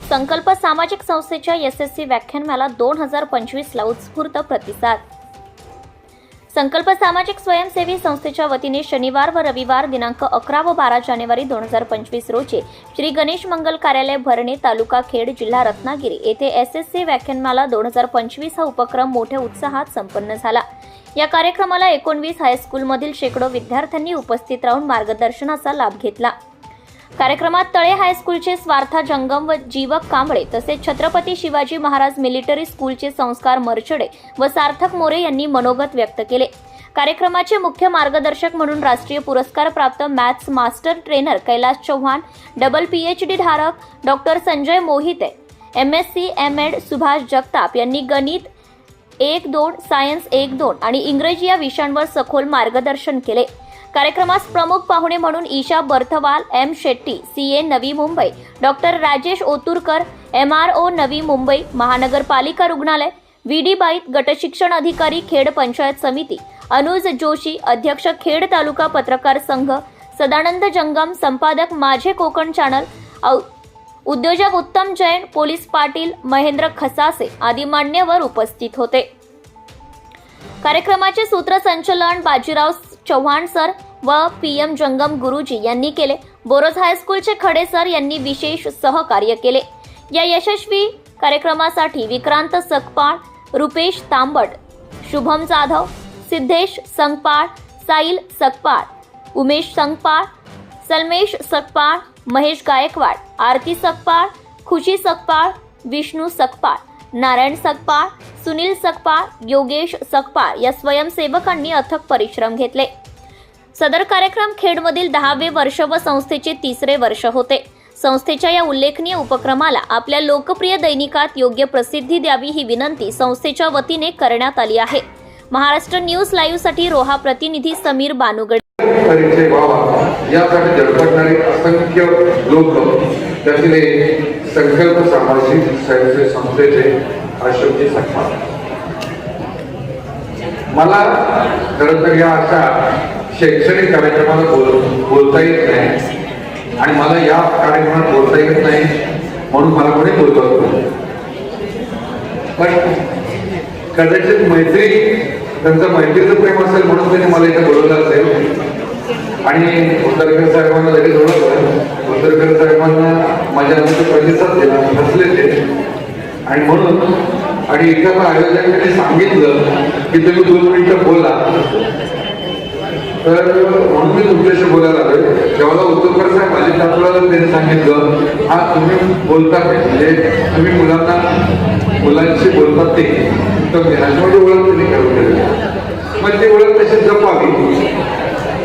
संकल्प सामाजिक संस्थेच्या एस एस सी व्याख्यानमाला दोन हजार पंचवीसला उत्स्फूर्त प्रतिसाद. संकल्प सामाजिक स्वयंसेवी संस्थेच्या वतीने शनिवार व रविवार दिनांक अकरा व बारा जानेवारी दोन हजार पंचवीस रोजी श्री गणेश मंगल कार्यालय भरणे तालुका खेड जिल्हा रत्नागिरी येथे एस एस सी व्याख्यानमाला दोन हजार पंचवीस हा उपक्रम मोठ्या उत्साहात संपन्न झाला. या कार्यक्रमाला एकोणवीस हायस्कूलमधील शेकडो विद्यार्थ्यांनी उपस्थित राहून मार्गदर्शनाचा लाभ घेतला. कार्यक्रमात तळे हायस्कूलचे स्वार्था जंगम व जीवक कांबळे तसेच छत्रपती शिवाजी महाराज मिलिटरी स्कूलचे संस्कार मरचडे व सार्थक मोरे यांनी मनोगत व्यक्त केले. कार्यक्रमाचे मुख्य मार्गदर्शक म्हणून राष्ट्रीय पुरस्कार प्राप्त maths master trainer Kailas Chavan double P H D धारक doctor Sanjay Mohite M S C M Ed Subhash Jagtap यांनी गणित एक दोन सायन्स एक दोन आणि इंग्रजी या विषयांवर सखोल मार्गदर्शन केले. कार्यक्रमास प्रमुख पाहुणे म्हणून Isha Barthwal M Shetty C A Navi Mumbai doctor Rajesh Oturkar M R O Navi Mumbai महानगरपालिका रुग्णालय व्ही डी बाईत गटशिक्षण अधिकारी खेड पंचायत समिती अनुज जोशी अध्यक्ष खेड तालुका पत्रकार संघ सदानंद जंगम संपादक माझे कोकण चॅनल उद्योजक उत्तम जैन पोलीस पाटील महेंद्र खसासे आदी मान्यवर उपस्थित होते. कार्यक्रमाचे सूत्रसंचलन बाजीराव चव्हाण सर व पी एम जंगम गुरुजी यांनी केले. बोरोज हायस्कूलचे खडे सर यांनी विशेष सहकार्य केले. या यशस्वी कार्यक्रमासाठी विक्रांत सकपाळ रुपेश तांबट शुभम जाधव सिद्धेश संगपाळ साईल सकपाळ उमेश संगपाळ सलमेश सकपाळ महेश गायकवाड आरती सकपाळ खुशी सकपाळ विष्णू सकपाळ नारायण सकपाळ सुनील सकपाळ योगेश सकपाळ या स्वयंसेवकांनी अथक परिश्रम घेतले. सदर कार्यक्रम खेडमधील दहावे वर्ष व संस्थेचे तिसरे वर्ष होते. संस्थेच्या या उल्लेखनीय उपक्रमाला आपल्या लोकप्रिय दैनिकात योग्य प्रसिद्धी द्यावी ही विनंती संस्थेच्या वतीने करण्यात आली आहे. महाराष्ट्र न्यूज लाईव्हसाठी रोहा प्रतिनिधी समीर बानुगडे. यासाठी धडपडणारे असंख्य लोक त्यातले संकल्प सामाजिक साहित्य संस्थेचे अशोकजी सन्मान. मला खरं तर या अशा शैक्षणिक कार्यक्रमाला बोल बोलता येत नाही. आणि मला या कार्यक्रमात बोलता येत नाही म्हणून मला कोणी बोलतो पण कदाचित मैत्री त्यांचं मैत्रीचं प्रेम असेल म्हणून त्यांनी मला इथे बोलवलं असेल. आणि उद्धरकर साहेबांना लगेच ओळखलं. उद्धरकर साहेबांना माझ्या नंतर प्रतिसाद दिला हसले ते. आणि म्हणून आणि एका आयोजकाने सांगितलं की तुम्ही दोन मिनिटं बोला. तर म्हणून मी तुमच्याशी बोलायला आलोय. जेव्हा उद्धवकर साहेब माझे आपल्याला त्यांनी सांगितलं हा तुम्ही बोलता म्हणजे तुम्ही मुलांना मुलांशी बोलतात ते. तर ह्याच्यामध्ये ओळख त्यांनी करून दिली. मग ती ओळख तशी जपावी.